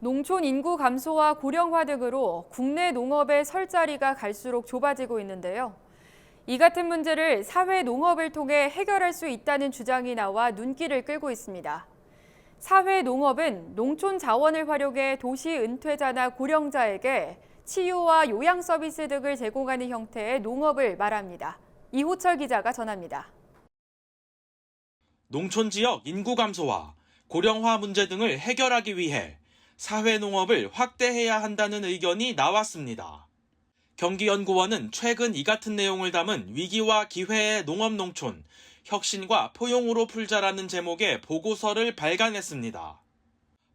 농촌 인구 감소와 고령화 등으로 국내 농업의 설 자리가 갈수록 좁아지고 있는데요. 이 같은 문제를 사회 농업을 통해 해결할 수 있다는 주장이 나와 눈길을 끌고 있습니다. 사회 농업은 농촌 자원을 활용해 도시 은퇴자나 고령자에게 치유와 요양 서비스 등을 제공하는 형태의 농업을 말합니다. 이호철 기자가 전합니다. 농촌 지역 인구 감소와 고령화 문제 등을 해결하기 위해 사회 농업을 확대해야 한다는 의견이 나왔습니다. 경기연구원은 최근 이 같은 내용을 담은 위기와 기회의 농업농촌, 혁신과 포용으로 풀자라는 제목의 보고서를 발간했습니다.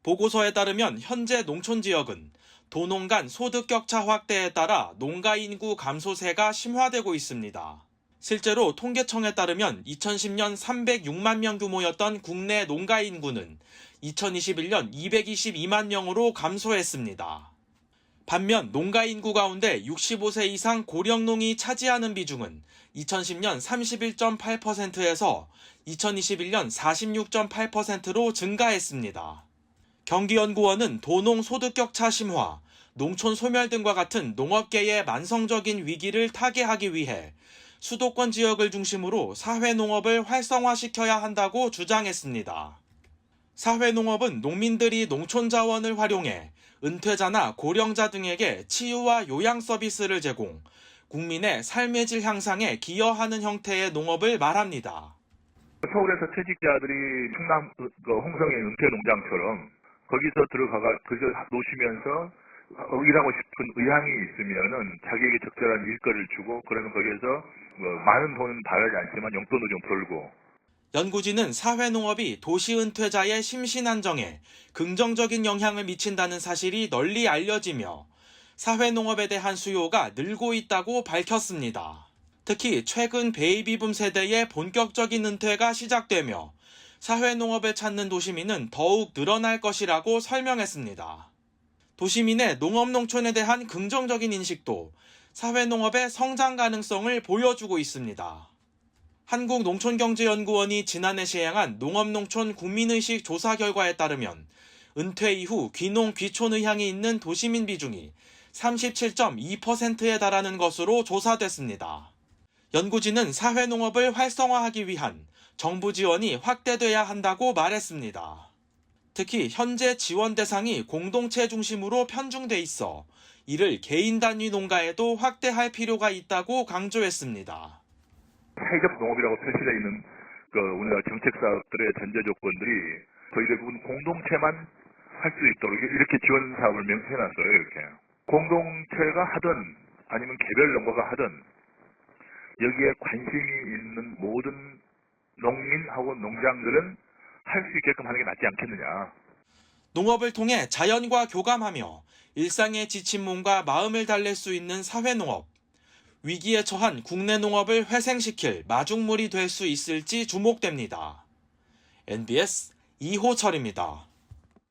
보고서에 따르면 현재 농촌 지역은 도농 간 소득 격차 확대에 따라 농가 인구 감소세가 심화되고 있습니다. 실제로 통계청에 따르면 2010년 306만 명 규모였던 국내 농가 인구는 2021년 222만 명으로 감소했습니다. 반면 농가 인구 가운데 65세 이상 고령농이 차지하는 비중은 2010년 31.8%에서 2021년 46.8%로 증가했습니다. 경기연구원은 도농 소득 격차 심화, 농촌 소멸 등과 같은 농업계의 만성적인 위기를 타개하기 위해 수도권 지역을 중심으로 사회농업을 활성화시켜야 한다고 주장했습니다. 사회농업은 농민들이 농촌 자원을 활용해 은퇴자나 고령자 등에게 치유와 요양 서비스를 제공, 국민의 삶의 질 향상에 기여하는 형태의 농업을 말합니다. 서울에서 퇴직자들이 충남 그, 그 홍성의 은퇴 농장처럼 거기서 들어가가 거기서 노시면서 어, 일하고 싶은 의향이 있으면은 자기에게 적절한 일거리를 주고 그러면 거기에서 뭐 많은 돈은 바라지 않지만 용돈도 좀 벌고 연구진은 사회농업이 도시 은퇴자의 심신 안정에 긍정적인 영향을 미친다는 사실이 널리 알려지며 사회농업에 대한 수요가 늘고 있다고 밝혔습니다. 특히 최근 베이비붐 세대의 본격적인 은퇴가 시작되며 사회농업을 찾는 도시민은 더욱 늘어날 것이라고 설명했습니다. 도시민의 농업농촌에 대한 긍정적인 인식도 사회농업의 성장 가능성을 보여주고 있습니다. 한국농촌경제연구원이 지난해 시행한 농업농촌 국민의식 조사 결과에 따르면 은퇴 이후 귀농 귀촌 의향이 있는 도시민 비중이 37.2%에 달하는 것으로 조사됐습니다. 연구진은 사회농업을 활성화하기 위한 정부 지원이 확대돼야 한다고 말했습니다. 특히 현재 지원 대상이 공동체 중심으로 편중돼 있어 이를 개인 단위 농가에도 확대할 필요가 있다고 강조했습니다. 사회적 농업이라고 표시되어 있는 그 우리나라 정책 사업들의 전제 조건들이 대부분 공동체만 할 수 있도록 이렇게 지원 사업을 명시해 놨어요 이렇게 공동체가 하든 아니면 개별 농가가 하든 여기에 관심이 있는 모든 농민하고 농장들은 할 수 있게끔 하는 게 낫지 않겠느냐. 농업을 통해 자연과 교감하며 일상에 지친 몸과 마음을 달랠 수 있는 사회농업. 위기에 처한 국내 농업을 회생시킬 마중물이 될 수 있을지 주목됩니다. NBS 이호철입니다.